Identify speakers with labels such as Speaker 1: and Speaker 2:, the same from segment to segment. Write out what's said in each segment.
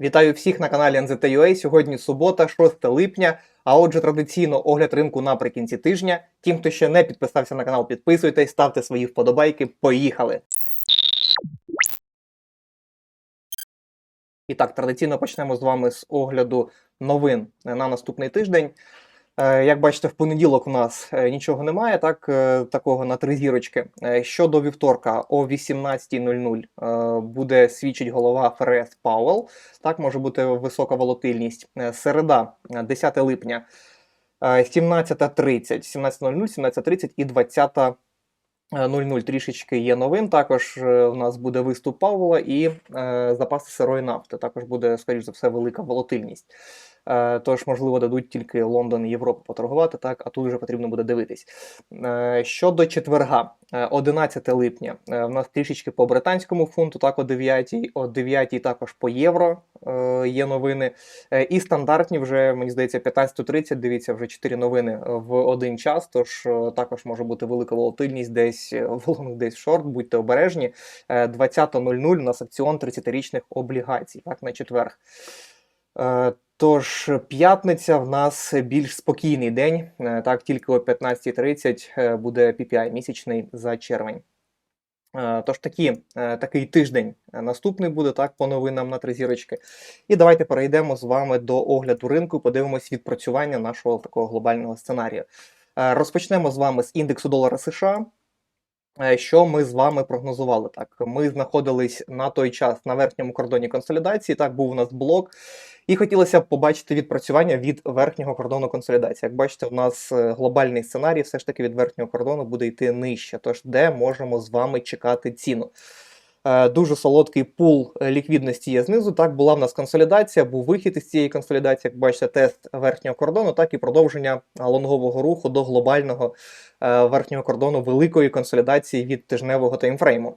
Speaker 1: Вітаю всіх на каналі NZTUA. Сьогодні субота, 6 липня. А отже, традиційно огляд ринку наприкінці тижня. Тим, хто ще не підписався на канал, підписуйтесь, ставте свої вподобайки. Поїхали! І так, традиційно почнемо з вами з огляду новин на наступний тиждень. Е, Як бачите, в понеділок у нас е, нічого немає, так, е, такого на три зірочки. Щодо вівторка о 18.00 е, буде свідчить голова ФРС Пауел. Так, може бути висока волатильність. Середа, е, 10 липня, е, 17.30, 17.00, 17.30 і 20. 0,0 трішечки є новин. Також в нас буде виступ Павла і е, запаси сирої нафти. Також буде, скоріш за все, велика волатильність. Е, тож, можливо, дадуть тільки Лондон і Європу поторгувати, так, а тут вже потрібно буде дивитись. Е, щодо четверга, е, 11 липня, е, в нас трішечки по британському фунту, так, о 9, о 9 також по євро є новини. І стандартні вже, мені здається, 15.30, дивіться, вже 4 новини в один час, тож також може бути велика волатильність десь е, в десь шорт, будьте обережні. Е, 20.00 у нас акціон 30-річних облігацій, так, на четверг. Тож п'ятниця в нас більш спокійний день. Е, Так, тільки о 15.30 е, буде PPI місячний за червень. Е, Тож такі, такий тиждень наступний буде так по новинам на три зірочки. І давайте перейдемо з вами до огляду ринку. Подивимось відпрацювання нашого такого глобального сценарію. Розпочнемо з вами з індексу долара США. Е, Що ми з вами прогнозували? Так, ми знаходились на той час на верхньому кордоні консолідації. Так, був у нас блок, і хотілося б побачити відпрацювання від верхнього кордону консолідації. Як бачите, у нас е, глобальний сценарій все ж таки від верхнього кордону буде йти нижче. Тож, де можемо з вами чекати ціну? Е, Дуже солодкий пул е, ліквідності є знизу. Так, була в нас консолідація, був вихід із цієї консолідації, як бачите, тест верхнього кордону, так і продовження лонгового руху до глобального е, верхнього кордону великої консолідації від тижневого таймфрейму.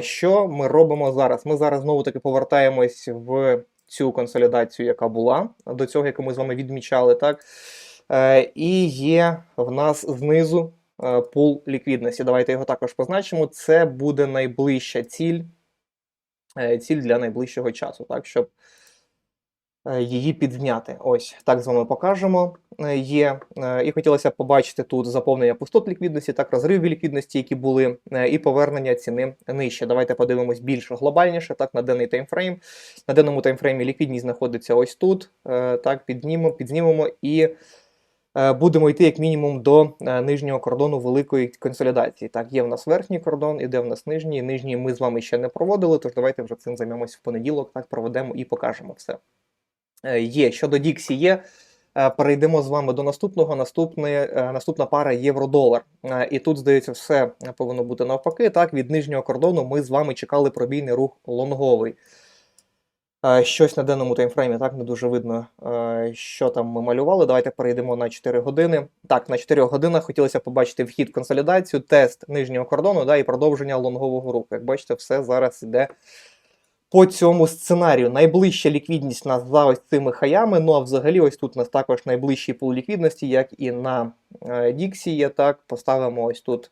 Speaker 1: Що ми робимо зараз? Ми зараз знову таки повертаємось в цю консолідацію, яка була до цього, яку ми з вами відмічали, так. І є в нас знизу пул ліквідності. Давайте його також позначимо. Це буде найближча ціль, е, ціль для найближчого часу, так, щоб е, її підняти. Ось так з вами покажемо. Е, Є. Е, І хотілося побачити тут заповнення пустот ліквідності, так, розриви ліквідності, які були, е, і повернення ціни нижче. Давайте подивимось більш глобальніше, так, на денний таймфрейм. На денному таймфреймі ліквідність знаходиться ось тут. Е, Так, піднімемо, підзнімемо і е, будемо йти як мінімум до е, нижнього кордону великої консолідації. Так, є в нас верхній кордон, іде в нас нижній. Нижній ми з вами ще не проводили, тож давайте вже цим займемось в понеділок, так проведемо і покажемо все. Е, Є щодо Діксі є. Е, Перейдемо з вами до наступного. Наступне, е, наступна пара євро-долар. Е, І тут, здається, все повинно бути навпаки. Так, від нижнього кордону ми з вами чекали пробійний рух лонговий. Е, Щось на денному таймфреймі, так, не дуже видно, е, що там ми малювали. Давайте перейдемо на 4 години. Так, на 4 годинах хотілося побачити вхід в консолідацію, тест нижнього кордону да, і продовження лонгового руху. Як бачите, все зараз йде по цьому сценарію. Найближча ліквідність у нас за ось цими хаями. Ну а взагалі, ось тут у нас також найближчий пул ліквідності, як і на е, Діксі є. Так, поставимо ось тут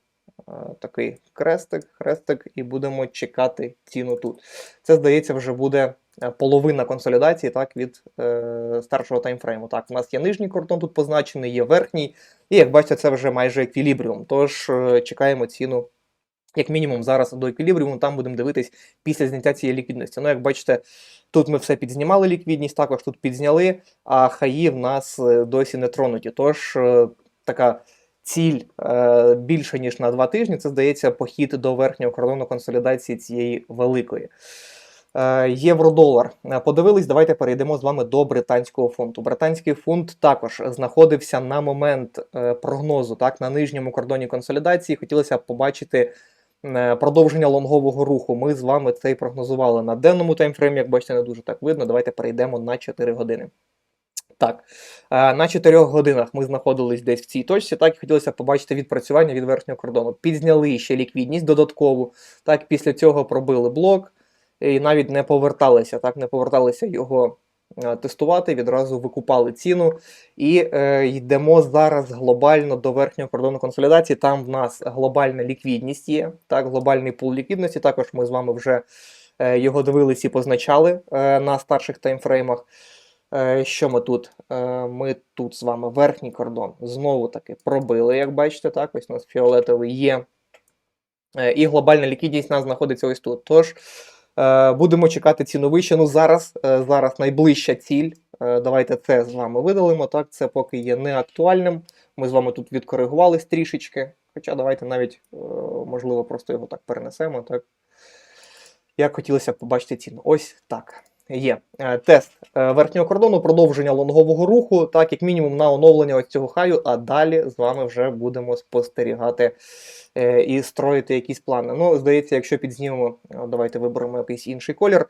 Speaker 1: такий крестик, хрестик, і будемо чекати ціну тут. Це здається, вже буде половина консолідації так, від е, старшого таймфрейму. Так, у нас є нижній кордон тут позначений, є верхній, і як бачите, це вже майже еквілібріум. Тож е, чекаємо ціну. Як мінімум зараз до еквілібріуму, там будемо дивитись після зняття цієї ліквідності. Ну, як бачите, тут ми все підзнімали ліквідність, також тут підзняли, а хаї в нас е, досі не тронуті. Тож е, така ціль е, більше, ніж на два тижні, це здається похід до верхнього кордону консолідації цієї великої. Е, Євро-долар. Е, Подивились, давайте перейдемо з вами до британського фунту. Британський фунт також знаходився на момент е, прогнозу, так, на нижньому кордоні консолідації. Хотілося б побачити продовження лонгового руху. Ми з вами це і прогнозували на денному таймфреймі, як бачите, не дуже так видно. Давайте перейдемо на 4 години. Так, на 4 годинах ми знаходились десь в цій точці. Так, і хотілося побачити відпрацювання від верхнього кордону. Підзняли ще ліквідність додаткову. Так, після цього пробили блок і навіть не поверталися, так, не поверталися його е, тестувати, відразу викупали ціну. І е, йдемо зараз глобально до верхнього кордону консолідації. Там в нас глобальна ліквідність є, так, глобальний пул ліквідності. Також ми з вами вже е, його дивились і позначали е, на старших таймфреймах. Е, Що ми тут? Е, Ми тут з вами верхній кордон знову таки пробили, як бачите, так, ось у нас фіолетовий є. І глобальна ліквідність у нас знаходиться ось тут. Тож будемо чекати ціну вище. Ну зараз, е, зараз найближча ціль. Е, Давайте це з вами видалимо. Так, це поки є неактуальним. Ми з вами тут відкоригувались трішечки. Хоча давайте навіть, е, можливо, просто його так перенесемо. Так. Як хотілося б побачити ціну. Ось так. Є Е, тест е, верхнього кордону, продовження лонгового руху, так, як мінімум на оновлення ось цього хаю, а далі з вами вже будемо спостерігати е, і строїти якісь плани. Ну, здається, якщо підзнімемо, давайте виберемо якийсь інший колір.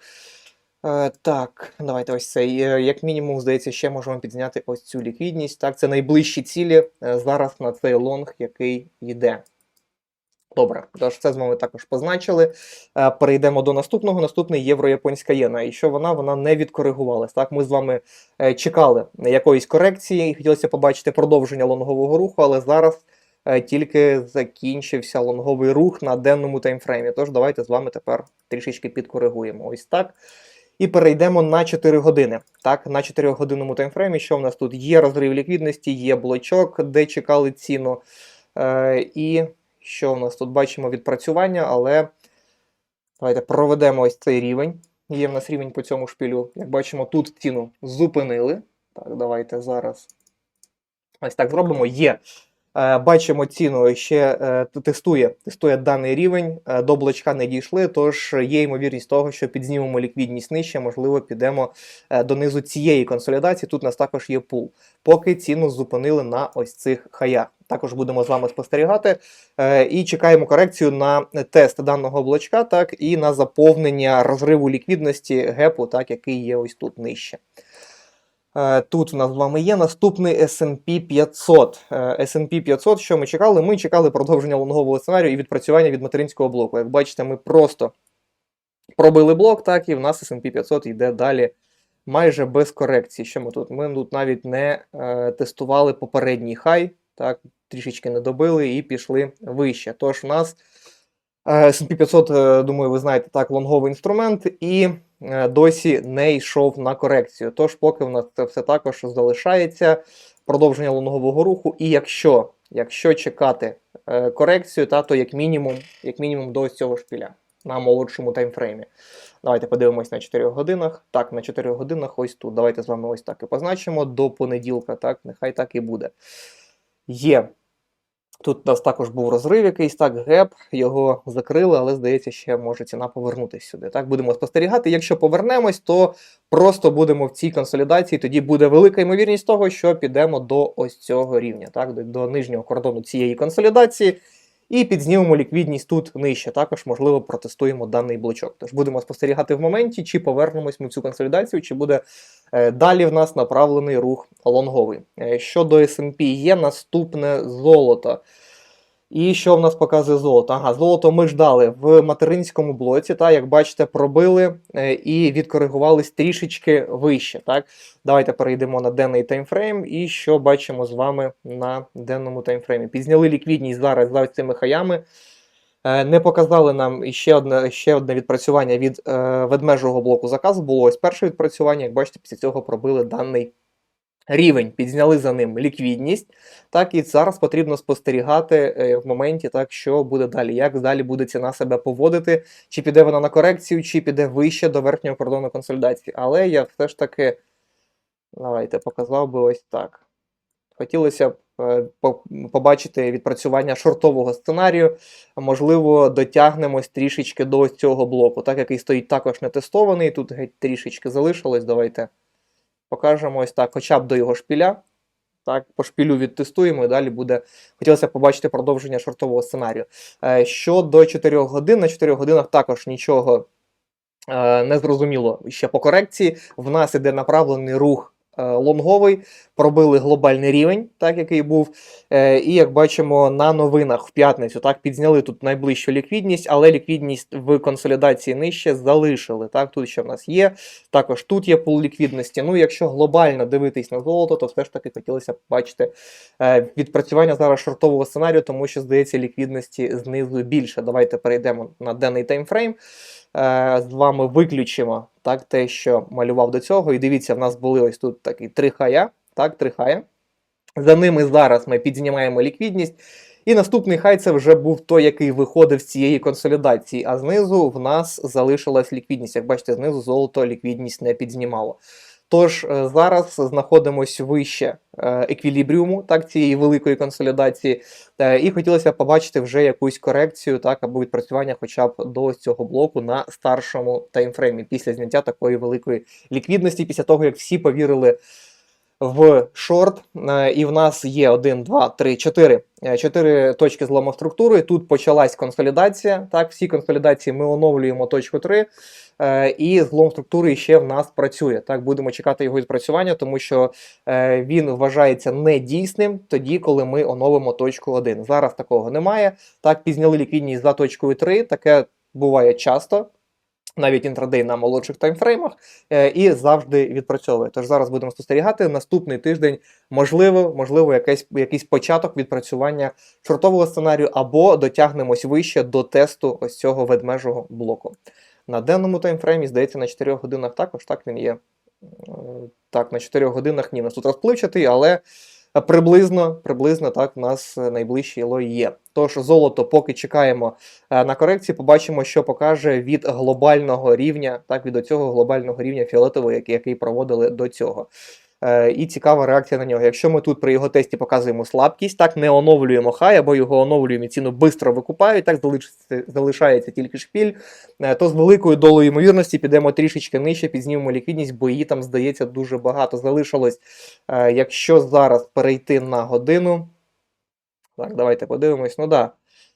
Speaker 1: Так, давайте ось цей. Як мінімум, здається, ще можемо підзняти ось цю ліквідність. Так, це найближчі цілі зараз на цей лонг, який йде. Добре, тож це з вами також позначили. Е, Перейдемо до наступного. Наступний євро-японська єна. І що вона? Вона не відкоригувалась. Так, ми з вами е, чекали якоїсь корекції хотілося побачити продовження лонгового руху, але зараз е, тільки закінчився лонговий рух на денному таймфреймі. Тож давайте з вами тепер трішечки підкоригуємо. Ось так. І перейдемо на 4 години. Так, на 4 годинному таймфреймі, що в нас тут є розрив ліквідності, є блочок, де чекали ціну. І що в нас тут бачимо відпрацювання, але давайте проведемо ось цей рівень. Є в нас рівень по цьому шпілю. Як бачимо, тут ціну зупинили. Так, давайте зараз ось так зробимо. Є. Е, Бачимо ціну ще е, тестує, тестує даний рівень, е, до блочка не дійшли, тож є ймовірність того, що підзнімемо ліквідність нижче, можливо, підемо донизу цієї консолідації. Тут у нас також є пул. Поки ціну зупинили на ось цих хаях. Також будемо з вами спостерігати е, і чекаємо корекцію на тест даного блочка, так і на заповнення розриву ліквідності гепу, так, який є ось тут нижче. Е, Тут у нас з вами є наступний S&P 500. Е, S&P 500, що ми чекали? Ми чекали продовження лонгового сценарію і відпрацювання від материнського блоку. Як бачите, ми просто пробили блок, так, і в нас S&P 500 йде далі майже без корекції. Що ми тут? Ми тут навіть не е, тестували попередній хай, так, трішечки не добили і пішли вище. Тож в нас е, S&P 500, е, думаю, ви знаєте, так, лонговий інструмент, і е, досі не йшов на корекцію. Тож, поки в нас це все також залишається продовження лонгового руху. І якщо, якщо чекати корекцію, та, то як мінімум, як мінімум до ось цього шпіля на молодшому таймфреймі. Давайте подивимось на 4 годинах. Так, на 4 годинах ось тут. Давайте з вами ось так і позначимо до понеділка. Так, нехай так і буде. Є. Тут у нас також був розрив якийсь, так, геп, його закрили, але здається, ще може ціна повернутися сюди. Так, будемо спостерігати. Якщо повернемось, то просто будемо в цій консолідації. Тоді буде велика ймовірність того, що підемо до ось цього рівня, так, до, нижнього кордону цієї консолідації. І підзнімемо ліквідність тут нижче. Також, можливо, протестуємо даний блочок. Тож будемо спостерігати в моменті, чи повернемось ми в цю консолідацію, чи буде е, далі в нас направлений рух лонговий. Е, щодо SP є наступне золото. І що в нас показує золото? Ага, золото ми ждали в материнському блоці. Та, як бачите, пробили е, і відкоригувались трішечки вище. Так? Давайте перейдемо на денний таймфрейм. І що бачимо з вами на денному таймфреймі? Підзняли ліквідність зараз за цими хаями. Е, Не показали нам ще одне, ще одне відпрацювання від е, ведмежого блоку заказу. Було ось перше відпрацювання. Як бачите, після цього пробили даний рівень, підзняли за ним ліквідність. Так, і зараз потрібно спостерігати е, в моменті, так, що буде далі, як далі буде ціна себе поводити, чи піде вона на корекцію, чи піде вище до верхнього кордону консолідації. Але я все ж таки, давайте, показав би ось так. Хотілося б е, побачити відпрацювання шортового сценарію. Можливо, дотягнемось трішечки до цього блоку, так який стоїть також не тестований. Тут геть трішечки залишилось. Давайте покажемо ось так, хоча б до його шпіля. Так, по шпілю відтестуємо і далі буде. Хотілося побачити продовження шортового сценарію. Е, Щодо 4 годин, на 4 годинах також нічого е, не зрозуміло ще по корекції. В нас іде направлений рух лонговий, пробили глобальний рівень, так який був. Е, І як бачимо на новинах в п'ятницю, так підзняли тут найближчу ліквідність, але ліквідність в консолідації нижче залишили. Так, тут ще в нас є. Також тут є пул ліквідності. Ну, якщо глобально дивитись на золото, то все ж таки хотілося б бачити е, відпрацювання зараз шортового сценарію, тому що здається ліквідності знизу більше. Давайте перейдемо на денний таймфрейм. Е, з вами виключимо так, те, що малював до цього. І дивіться, в нас були ось тут такі три хая. Так, три хая. За ними зараз ми підзнімаємо ліквідність. І наступний хай це вже був той, який виходив з цієї консолідації, а знизу в нас залишилась ліквідність. Як бачите, знизу золото ліквідність не підзнімало. Тож е, зараз знаходимося вище е, еквілібріуму, так, цієї великої консолідації, Е, і хотілося побачити вже якусь корекцію, так, або відпрацювання хоча б до цього блоку на старшому таймфреймі після зняття такої великої ліквідності, після того, як всі повірили в шорт, е, і в нас є 1, 2, 3, 4. 4 точки злому структури. Тут почалась консолідація. Так, всі консолідації ми оновлюємо точку 3. е, І злом структури ще в нас працює. Так, будемо чекати його відпрацювання, тому що е, він вважається недійсним тоді, коли ми оновимо точку 1. Зараз такого немає. Так, пізняли ліквідність за точкою 3. Таке буває часто навіть інтрадей на молодших таймфреймах, е, і завжди відпрацьовує. Тож зараз будемо спостерігати. Наступний тиждень, можливо, можливо, якийсь, якийсь початок відпрацювання шортового сценарію, або дотягнемось вище до тесту ось цього ведмежого блоку. На денному таймфреймі, здається, на 4 годинах також так він є. Так, на 4 годинах ні, нас тут розпливчатий, але приблизно, приблизно так, в нас найближчі лой є. Тож золото, поки чекаємо е, на корекції, побачимо, що покаже від глобального рівня, так, від цього глобального рівня фіолетового, який проводили до цього. Е, І цікава реакція на нього. Якщо ми тут при його тесті показуємо слабкість, так не оновлюємо хай, або його оновлюємо і ціну швидко викупають, так залишається, тільки шпіль, е, то з великою долею ймовірності підемо трішечки нижче, підзнімемо ліквідність, бо її там, здається, дуже багато залишилось. Е, Якщо зараз перейти на годину. Так, давайте подивимось. Ну да.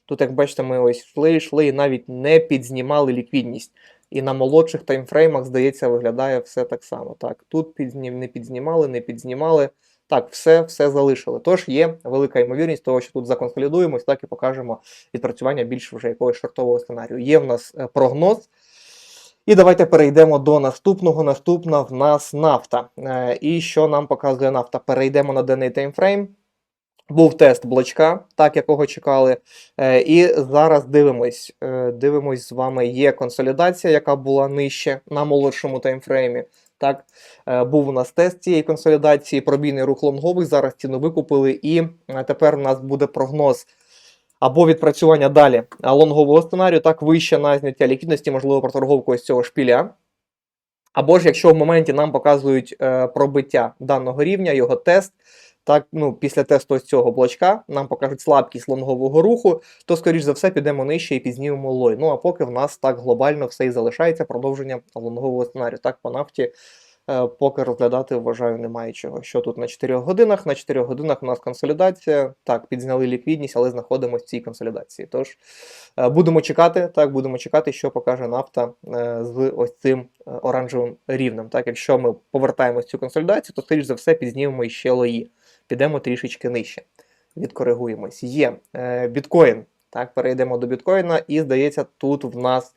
Speaker 1: Тут, як бачите, ми ось йшли, йшли і навіть не підзнімали ліквідність. І на молодших таймфреймах, здається, виглядає все так само. Так, тут підзнім, не підзнімали, не підзнімали. Так, все все залишили. Тож є велика ймовірність того, що тут законсолідуємось, так і покажемо відпрацювання більш вже якогось шортового сценарію. Є в нас е, прогноз. І давайте перейдемо до наступного. Наступна в нас нафта. Е, І що нам показує нафта? Перейдемо на денний таймфрейм. Був тест блочка, так якого чекали. Е, І зараз дивимось. е, Дивимось з вами. Є консолідація, яка була нижче на молодшому таймфреймі. Так, е, був у нас тест цієї консолідації, пробійний рух лонгових. Зараз ціну викупили, і тепер у нас буде прогноз або відпрацювання далі лонгового сценарію, так вище на зняття ліквідності, можливо, проторговку ось цього шпіля. Або ж якщо в моменті нам показують е, пробиття даного рівня, його тест, так, ну, після тесту ось цього блочка нам покажуть слабкість лонгового руху, то, скоріш за все, підемо нижче і пізнімемо лой. Ну а поки в нас так глобально все і залишається продовження лонгового сценарію. Так, по нафті е, поки розглядати, вважаю, немає чого. Що тут на 4 годинах? На 4 годинах у нас консолідація. Так, підзняли ліквідність, але знаходимося в цій консолідації. Тож е, будемо чекати, так, будемо чекати, що покаже нафта е, з ось цим оранжевим рівнем. Так, якщо ми повертаємось цю консолідацію, то, скоріш за все, підзнімемо іще лої підемо трішечки нижче. Відкоригуємось. Є е, біткоін. Так, перейдемо до біткоїна, і здається, тут в нас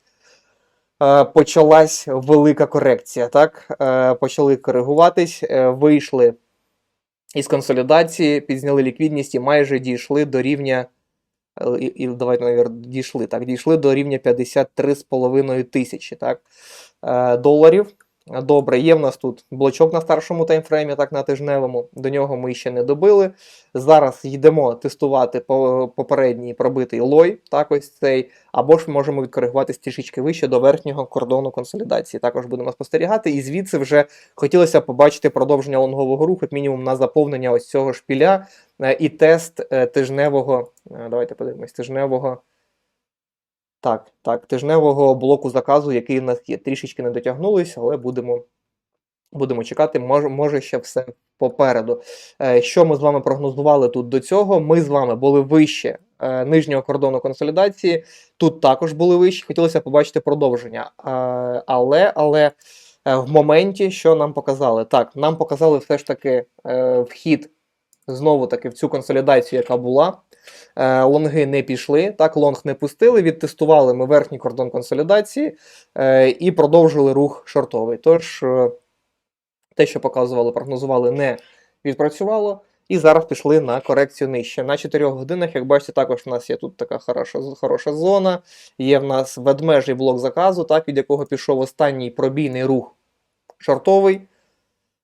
Speaker 1: е, почалась велика корекція. Так, е, почали коригуватись, е, вийшли із консолідації, підзняли ліквідність і майже дійшли до рівня. е, І, і давайте, навіть, дійшли так, дійшли до рівня 53,5 тисячі так, е, доларів. Добре, є в нас тут блочок на старшому таймфреймі, так на тижневому. До нього ми ще не добили. Зараз йдемо тестувати по- попередній пробитий лой, так ось цей, або ж можемо відкоригувати трішечки вище до верхнього кордону консолідації. Також будемо спостерігати. І звідси вже хотілося побачити продовження лонгового руху, як мінімум на заповнення ось цього шпіля е, і тест е, тижневого. е, Давайте подивимось, тижневого. Так, так, тижневого блоку заказу, який в нас є. Трішечки не дотягнулись, але будемо, будемо чекати. Може, може ще все попереду. Е, Що ми з вами прогнозували тут до цього? Ми з вами були вище е, нижнього кордону консолідації. Тут також були вищі. Хотілося побачити продовження. Е, але, але в моменті, що нам показали? Так, нам показали все ж таки вхід знову таки в цю консолідацію, яка була. Е, лонги не пішли, так, лонг не пустили, відтестували ми верхній кордон консолідації е, і продовжили рух шортовий. Тож, е, те, що показували, прогнозували, не відпрацювало. І зараз пішли на корекцію нижче. На 4 годинах, як бачите, також в нас є тут така хороша, хороша зона. Є в нас ведмежий блок заказу, так, від якого пішов останній пробійний рух шортовий.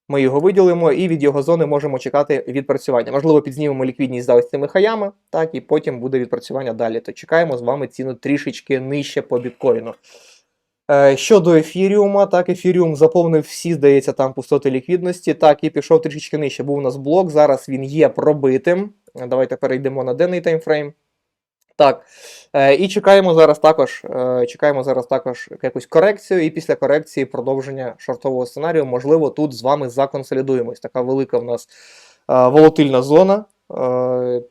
Speaker 1: Ми його виділимо і від його зони можемо чекати відпрацювання. Можливо, підзнімемо ліквідність за ось цими хаями, так, і потім буде відпрацювання далі. То чекаємо з вами ціну трішечки нижче по біткоїну. Е, Щодо ефіріума, так, ефіріум заповнив всі, здається, там пустоти ліквідності. Так, і пішов трішечки нижче. Був у нас блок. Зараз він є пробитим. Давайте перейдемо на денний таймфрейм. Так. Е, І чекаємо зараз також е, чекаємо зараз також якусь корекцію, і після корекції продовження шортового сценарію. Можливо, тут з вами законсолідуємось. Така велика в нас е, волатильна зона.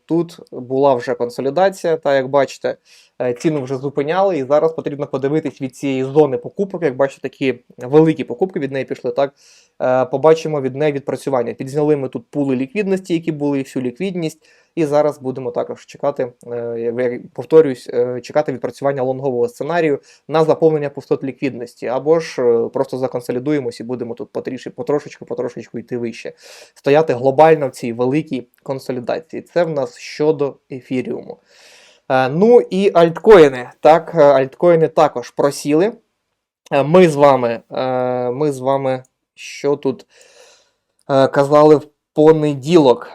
Speaker 1: Тут була вже консолідація, та як бачите, ціну вже зупиняли, і зараз потрібно подивитись від цієї зони покупок. Як бачите, такі великі покупки від неї пішли. Так Е, побачимо від неї відпрацювання. Підзняли ми тут пули ліквідності, які були, всю ліквідність. І зараз будемо також чекати, е, я- е, чекати відпрацювання лонгового сценарію на заповнення пустот ліквідності, або ж е, просто законсолідуємось і будемо тут потрішки, потрошечку, потрошечку йти вище. Стояти глобально в цій великій консолідації. Це в нас щодо ефіріуму. Е, Ну і альткоїни. Так, е, альткоїни також просіли. Е, Ми з вами, ми з вами, що тут казали в понеділок.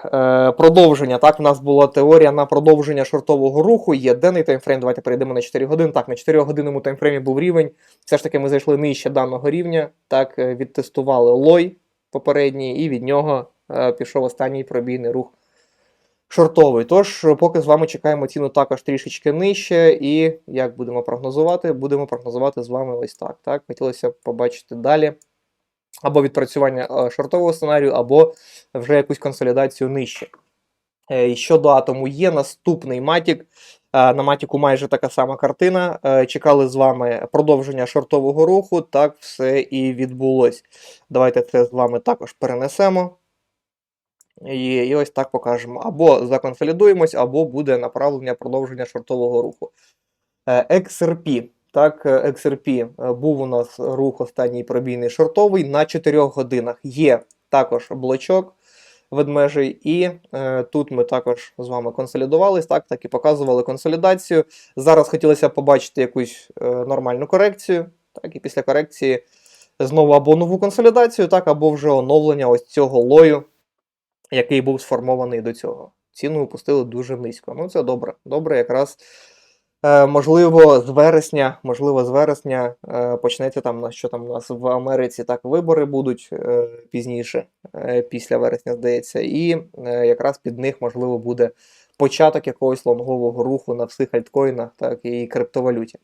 Speaker 1: Продовження. Так, в нас була теорія на продовження шортового руху. Є денний таймфрейм. Давайте перейдемо на 4 години. Так, на 4 годинному таймфреймі був рівень. Все ж таки, ми зайшли нижче даного рівня. Так, відтестували лой попередній, і від нього пішов останній пробійний рух шортовий. Тож, поки з вами чекаємо ціну також трішечки нижче, і як будемо прогнозувати, будемо прогнозувати з вами ось так. так? Хотілося б побачити далі. Або відпрацювання е, шортового сценарію, або вже якусь консолідацію нижче. Е, Щодо атому є наступний матік. Е, На матіку майже така сама картина. Чекали з вами продовження шортового руху. Так все і відбулось. Давайте це з вами також перенесемо. І, і ось так покажемо. Або законсолідуємось, або буде направлення продовження шортового руху. Е, XRP. Так, е, XRP е, був у нас рух останній пробійний шортовий на 4 годинах. Є також блочок ведмежий, і е, тут ми також з вами консолідувались, так, так і показували консолідацію. Зараз хотілося побачити якусь е, нормальну корекцію. Так, і після корекції знову або нову консолідацію, так, або вже оновлення ось цього лою, який був сформований до цього. Ціну опустили дуже низько. Ну, це добре. Добре, якраз. Е, можливо, з вересня, можливо, з вересня е, почнеться там що там у нас в Америці так вибори будуть е, пізніше, після вересня, здається, і якраз під них можливо буде початок якогось лонгового руху на всіх альткоїнах, так і криптовалюті.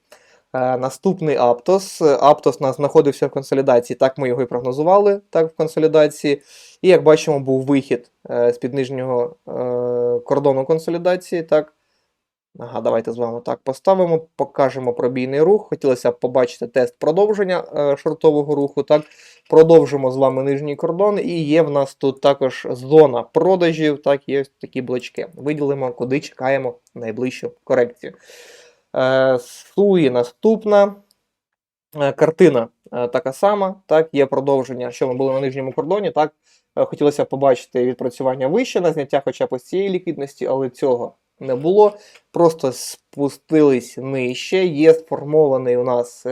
Speaker 1: Е, наступний. Aptos у нас знаходився в консолідації, так ми його і прогнозували, так в консолідації. І як бачимо, був вихід е, з під нижнього е, кордону консолідації. так. Ага, давайте з вами так поставимо, покажемо пробійний рух. Хотілося б побачити тест продовження шортового руху. Так, продовжимо з вами нижній кордон, і є в нас тут також зона продажів. Так, є такі блочки. Виділимо, куди чекаємо найближчу корекцію. Е, Суї наступна. Е, Картина е, така сама. Так, є продовження, що ми були на нижньому кордоні. Так, хотілося побачити відпрацювання вище на зняття, хоча б ось цієї ліквідності, але цього не було. Просто спустились нижче. Є сформований у нас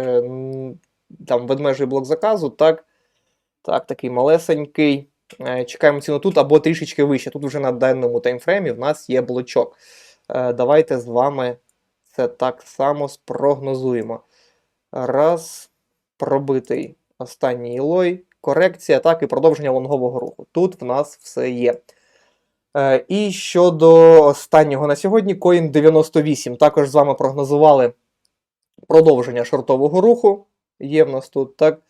Speaker 1: там ведмежий блок заказу. Так, так такий малесенький. Чекаємо ціну тут або трішечки вище. Тут вже на даному таймфреймі в нас є блочок. Давайте з вами це так само спрогнозуємо. Раз, пробитий останній лой, корекція, так і продовження лонгового руху. Тут в нас все є. Е, І щодо останнього на сьогодні, Coin 98. Також з вами прогнозували продовження шортового руху. Є в нас тут так,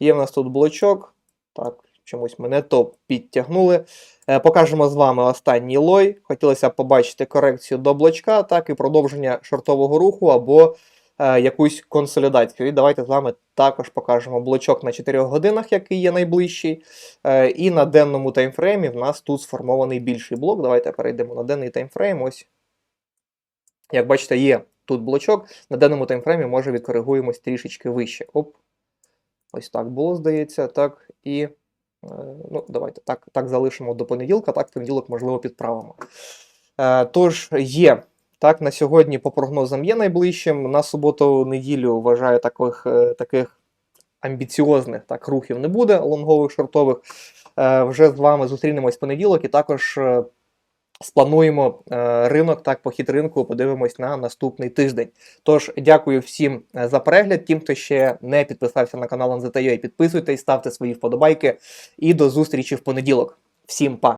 Speaker 1: є в нас тут блочок. Так, чомусь мене то підтягнули. Е, Покажемо з вами останній лой. Хотілося б побачити корекцію до блочка, так і продовження шортового руху або е, якусь консолідацію. І давайте з вами також покажемо блочок на 4 годинах, який є найближчий. Е, І на денному таймфреймі в нас тут сформований більший блок. Давайте перейдемо на денний таймфрейм. Ось. Як бачите, є тут блочок. На денному таймфреймі може відкоригуємось трішечки вище. Оп. Ось так було, здається. Так. І Ну, давайте так, так залишимо до понеділка, так в понеділок, можливо, підправимо. Е, Тож є. Так, на сьогодні по прогнозам є найближчим. На суботу-неділю вважаю таких, е, таких амбіціозних так, рухів не буде, лонгових, шортових. Е, Вже з вами зустрінемось в понеділок і також е, сплануємо е, ринок, так, похід ринку, подивимось на наступний тиждень. Тож, дякую всім е, за перегляд. Тим, хто ще не підписався на канал NZTUA, підписуйтесь, ставте свої вподобайки і до зустрічі в понеділок. Всім па!